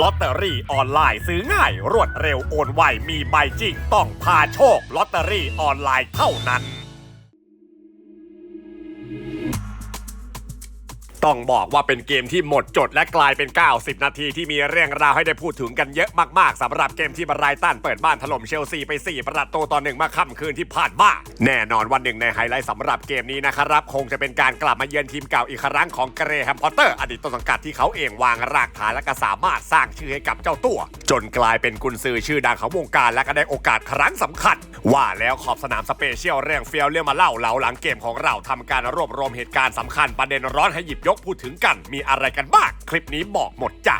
ลอตเตอรี่ออนไลน์ซื้อง่ายรวดเร็วโอนไวมีใบจริงต้องพาโชคลอตเตอรี่ออนไลน์เท่านั้น ต้องบอกว่าเป็นเกมที่หมดจดและกลายเป็น 90 นาทีที่มีเรื่องราวให้ได้พูดถึงกันเยอะมากๆสำหรับเกมที่บรายตันเปิดบ้านถล่มเชลซีไป 4 ประตูต่อหนึ่งมาค่ำคืนที่ผ่านมาแน่นอนวันหนึ่งในไฮไลท์สำหรับเกมนี้นะครับ คงจะเป็นการกลับมาเยือนทีมเก่าอีกครั้งของเกรแฮมพอตเตอร์ อดีตต้นสังกัดที่เขาเองวางรากฐานและก็สามารถสร้างชื่อให้กับเจ้าตัว จนกลายเป็นกุนซือชื่อดังของวงการและก็ได้โอกาสครั้งสำคัญ ว่าแล้วขอบสนามสเปเชียลเรื่องเฟียวเรื่องมาเล่าเหลาหลังเกมของเราทำการรวบรวมเหตุการณ์สำคัญประเด็นร้อนให้หยิบยกพูดถึงกันมีอะไรกันบ้างคลิปนี้บอกหมดจ้ะ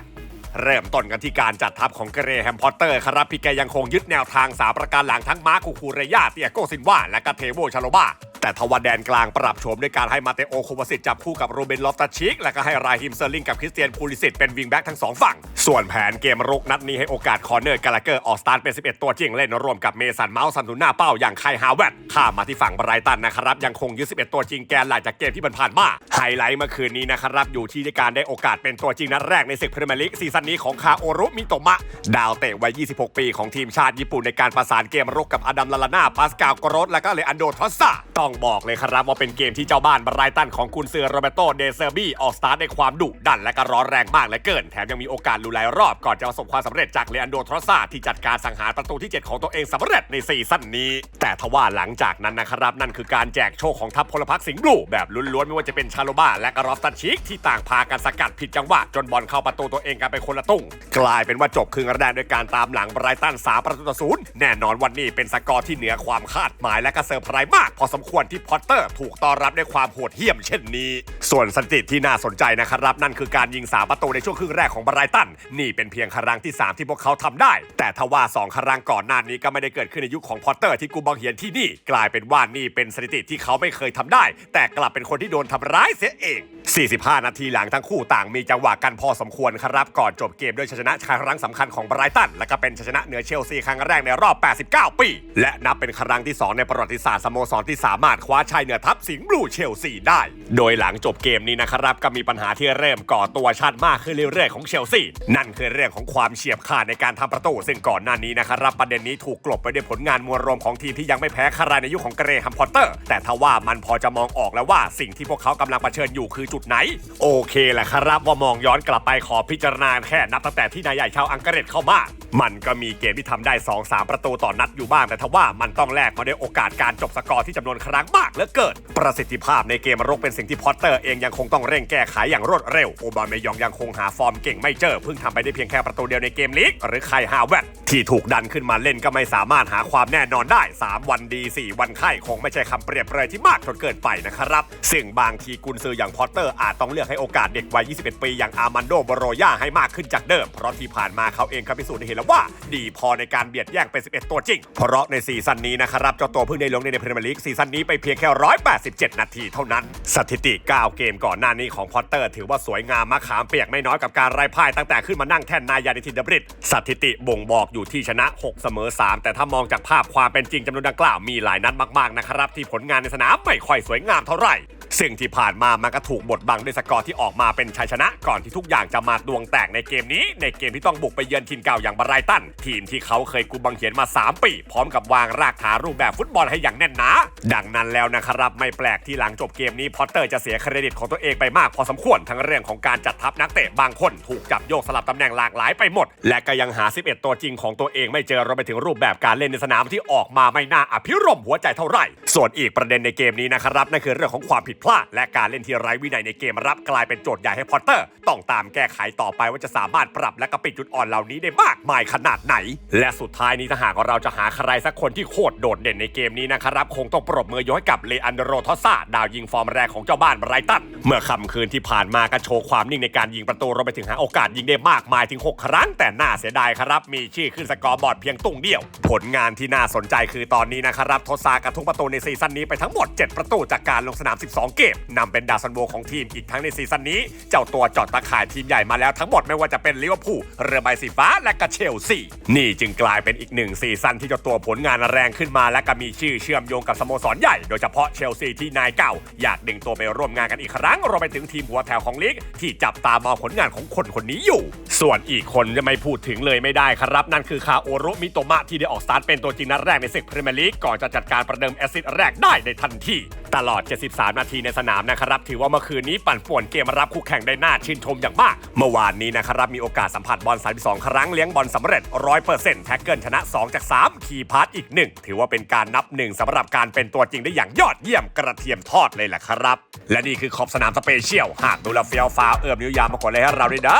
เริ่มต้นกันที่การจัดทัพของเกรแฮมพอตเตอร์ครับพี่แกยังคงยึดแนวทางสาประการหลังทั้งมาร์คูคูเรยาเตียโกซินวาและก็เทโวชาโลบา แต่ทว่าแดนกลางปรับโฉมด้วยการให้มาเตโอโควาสิตจับคู่กับโรเบนลอฟตาชิก และก็ให้ราฮิมเซอร์ลิงกับคริสเตียนพูลิสิตเป็นวิงแบ็กทั้งสองฝั่ง ส่วนแผนเกมรุกนัดนี้ให้โอกาสคอเนอร์กาลาเกอร์ออกสตาร์ทเป็น 11 ตัวจริงเล่นรวมกับเมสันเมาส์ซันตุน่าเป้าอย่างไคฮาวเวตข้ามมาที่ฝั่งไบรตันนะครับยังคงยึด11 ตัวจริงแกนหลักจากเกมที่ผ่านมาไฮไลท์เมื่อคืนนี้นะครับอยู่ที่การได้โอกาสเป็นตัวจริงนัดแรกในศึกพรีเมียร์ลีกซีซั่นนี้ของคาโอรุมิโตมะ ดาวเตะวัย 26 ปีของทีมชาติญี่ปุ่นในการประสานเกมรุกกับอดัมลาลาน่าปาสกาลกรสและก็เลอันโดทอสซาต้องบอกเลยครับว่าเป็นเกมที่เจ้าบ้านบรายตันของกุนซือโรเบโตเดเซอร์บี้ออกสตาร์ทในความดุดันและก็ร้อนแรงมากเหลือเกิน แถมยังมีโอกาสลุลายรอบก่อนจะประสบความสำเร็จจากเลอันโดทรอซาที่จัดการสังหารประตูที่ 7 ของตัวเองสำเร็จในซีซั่นนี้ แต่ทว่าหลังจากนั้นนะครับนั่นคือการแจกโชคของทัพพลพรรคสิงห์บลูแบบล้วนๆไม่ว่าจะเป็นชาโลบาและก็รอฟตันชิกที่ต่างพากันสกัดผิดจังหวะจนบอลเข้าประตูตัวเองกันไปคนละตุ้งกลายเป็นว่าจบครึ่งแรกด้วยการตามหลังไบรตันสามประตูต่อศูนย์แน่นอนวันนี้เป็นสกอร์ที่เหนือความคาดหมายและก็เซอร์ไพรส์มากพอสมควรที่พอตเตอร์ถูกต้อนรับด้วยความโหดเหี้ยมเช่นนี้ ส่วนสถิติที่น่าสนใจนะครับ นั่นคือการยิงสามประตูในช่วงครึ่งแรกของบรายตัน นี่เป็นเพียงครั้งที่ 3 ที่พวกเขาทำได้ แต่ทว่า 2 ครั้งก่อนหน้านี้ก็ไม่ได้เกิดขึ้นในยุคของพอตเตอร์ที่กูบังเหียนที่นี่ กลายเป็นว่านี่เป็นสถิติที่เขาไม่เคยทำได้ แต่กลับเป็นคนที่โดนทำร้ายเสียเอง 45 นาทีหลังทั้งคู่ต่างมีจังหวะกันพอสมควรครับ ก่อนจบเกมด้วยชัยชนะครั้งสำคัญของไบรตัน และก็เป็นชัยชนะเหนือเชลซีครั้งแรกในรอบ 89 ปี และนับเป็นครั้งที่ 2 ในประวัติศาสตร์สโมสรที่สามารถคว้าชัยเหนือทัพสิงห์บลูเชลซีได้ โดยหลังจบเกมนี้นะครับ ก็มีปัญหาที่เริ่มก่อตัวชัดมากขึ้นเรื่อยๆของเชลซีนั่นคือเรื่องของความเฉียบขาดในการทำประตู ซึ่งก่อนหน้านี้นะครับประเด็นนี้ถูกกลบไปด้วยผลงานมวลรวมของทีมที่ยังไม่แพ้ใครในยุคของเกรแฮมพอตเตอร์ แต่ทว่ามันพอจะมองออกแล้วว่าสิ่งที่พวกเขากำลังเผชิญอยู่คือจุดไหน โอเคแหละครับว่ามองย้อนกลับไปขอพิจารณาแค่นับตั้งแต่ที่นายใหญ่ชาวอังกฤษเข้ามา มันก็มีเกมที่ทำได้ 2-3 ประตูต่อนัดอยู่บ้างแต่ทว่ามันต้องแลกมาด้วยโอกาสการจบสกอร์ที่จำนวนครั้งมากเหลือเกินประสิทธิภาพในเกมรุกเป็นสิ่งที่พอตเตอร์เองยังคงต้องเร่งแก้ไขอย่างรวดเร็วโอบาเมยองยังคงหาฟอร์มเก่งไม่เจอเพิ่งทำไปได้เพียงแค่ประตูเดียวในเกมลีกหรือไคฮาเวตที่ถูกดันขึ้นมาเล่นก็ไม่สามารถหาความแน่นอนได้ 3 วันดี 4 วันไข้คงไม่ใช่คำเปรียบเปรยที่มากจนเกินไปนะครับ ซึ่งบางทีกุนซืออย่างพอตเตอร์อาจต้องเลือกให้โอกาสเด็กวัย 21 ปีอย่างอาร์มันโดบโรย่าให้มากขึ้นจากเดิม เพราะที่ผ่านมาเขาเองก็พิสูจน์ให้เห็นแล้วว่า ดีพอในการเบียดแย่งเป็น 11 ตัวจริง เพราะในซีซั่นนี้นะครับเจ้าตัวเพิ่งได้ลงในพรีเมียร์ลีกซีซั่นนี้ไปเพียงแค่ 187 นาทีเท่านั้น สถิติ 9 เกมก่อนหน้านี้ของพอตเตอร์ ถือว่าสวยงามมะขามเปียกไม่น้อยกับการไร้พ่ายตั้งแต่ขึ้นมานั่งแท่นนายาในทีมดับริดสถิติบ่งบอกอยู่ที่ชนะ 6 เสมอ 3 แต่ถ้ามองจากภาพความเป็นจริงจำนวนดังกล่าวมีหลายนัดมากๆนะครับที่ผลงานในสนามไม่ค่อยสวยงามเท่าไหร่ ซึ่งที่ผ่านมามันก็ถูกบดบังด้วยสกอร์ที่ออกมาเป็นชัยชนะ ก่อนที่ทุกอย่างจะมาดวงแตกในเกมนี้ ในเกมที่ต้องบุกไปเยือนทีมเก่าอย่างบรายตัน ทีมที่เขาเคยกุมบังเหียนมา 3 ปี พร้อมกับวางรากฐานรูปแบบฟุตบอลให้อย่างแน่นหนาดังนั้นแล้วนะครับไม่แปลกที่หลังจบเกมนี้พอตเตอร์จะเสียเครดิตของตัวเองไปมากพอสมควรทั้งเรื่องของการจัดทัพนักเตะบางคนถูกจับโยกสลับตำแหน่งหลากหลายไปหมด และก็ยังหา 11 ตัวจริงของตัวเองไม่เจอรวมไปถึงรูปแบบการเล่นในสนามที่ออกมาไม่น่าอภิรมหัวใจเท่าไหร่ ส่วนอีกประเด็นในเกมนี้นะครับนั่นคือเรื่องของความผิดพลาด และการเล่นที่ไร้วินัยในเกมรับกลายเป็นโจทย์ใหญ่ให้พอตเตอร์ ต้องตามแก้ไขต่อไปว่าจะสามารถปรับและก็ปิดจุดอ่อนเหล่านี้ได้มากมายขนาดไหน และสุดท้ายนี้ถ้าหากเราจะหาใครสักคนที่โคตรโดดเด่นในเกมนี้นะครับ คงต้องปรบมือยกให้กับเลอันเดโรทอสซาดาวยิงฟอร์มแรกของเจ้าบ้านไรตันเมื่อค่ำคืนที่ผ่านมาก็โชว์ความนิ่งในการยิงประตูรวมไปถึงหาโอกาสยิงได้มากมายถึง 6 ครั้ง แต่น่าเสียดายครับ มีชื่อขึ้นสกอร์บอร์ดเพียงตุ้งเดียว ผลงานที่น่าสนใจคือตอนนี้นะครับทอสซากระทุ้งประตูในซีซั่นนี้ไปทั้งหมด 7 ประตูจากการลงสนาม 12เกมนำเป็นดาวซันโวของทีมอีกทั้งในซีซั่นนี้ เจ้าตัวจอดตะข่ายทีมใหญ่มาแล้วทั้งหมดไม่ว่าจะเป็นลิเวอร์พูลเรือใบสีฟ้าและก็เชลซีนี่จึงกลายเป็นอีกหนึ่งซีซั่นที่เจ้าตัวผลงานแรงขึ้นมาและก็มีชื่อเชื่อมโยงกับสโมสรใหญ่โดยเฉพาะเชลซีที่นายเก่า อยากดึงตัวไปร่วมงานกันอีกครั้งรวมไปถึงทีมหัวแถวของลีกที่จับตามองผลงานของคนคนนี้อยู่ ส่วนอีกคนจะไม่พูดถึงเลยไม่ได้ครับ นั่นคือคาโอรุมิโตมะที่ได้ออกสตาร์ทเป็นตัวจริงนัดแรกในศึกพรีเมียร์ลีกก่อนจะจัดการประเดิมแอซิสต์แรกได้ในทันทีตลอด 73 นาทีในสนามนะครับถือว่าเมื่อคืนนี้ปั่นป่วนเกมรับคู่แข่งได้น่าชื่นชมอย่างมาก เมื่อวานนี้นะครับมีโอกาสสัมผัสบอล32 ครั้งเลี้ยงบอลสำเร็จ 100%แท็กเกิลชนะ 2 จาก 3 คีย์พาสอีก 1 ถือว่าเป็นการนับหนึ่งสำหรับการเป็นตัวจริงได้อย่างยอดเยี่ยมกระเทียมทอดเลยแหละครับ และนี่คือขอบสนามสเปเชียลหากดูแลวเฟียวฟ้าวเอื้อมนิ้วยามมากดเลยให้เราด้วยเด้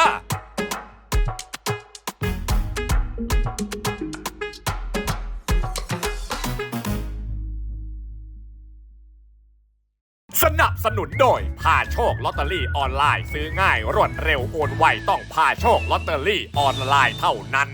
นับสนุนโดยพาโชคลอตเตอรี่ออนไลน์ซื้อง่ายรวดเร็วโอนไวต้องพาโชคลอตเตอรี่ออนไลน์เท่านั้น